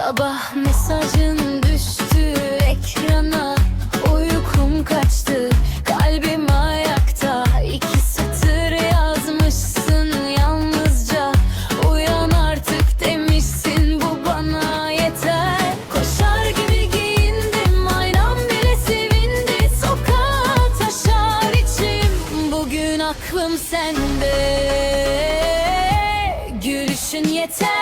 Sabah mesajın düştü ekrana Uykum kaçtı. Kalbim ayakta İki satır yazmışsın yalnızca. Uyan artık demişsin bu bana yeter. Koşar gibi giyindim aynam bile sevindi. Sokağa taşar içim bugün aklım sende. Gülüşün yeter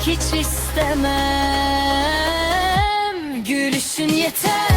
hiç istemem. Gülüşün yeter,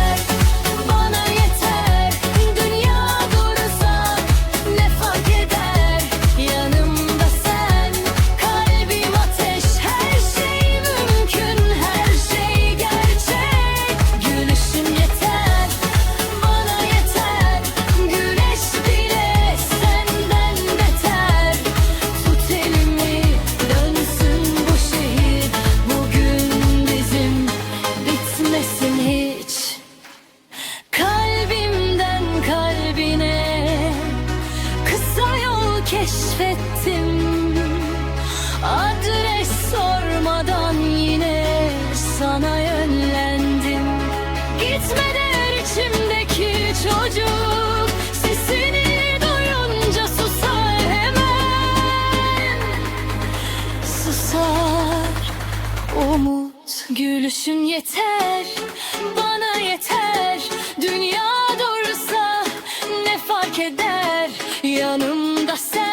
keşfettim. Adres sormadan yine sana yönlendim. Gitme der içimdeki çocuk Sesini duyunca susar hemen. Susar. Umut gülüşün yeter Bana yeter. Dünya dursa ne fark eder? Yanımda yourself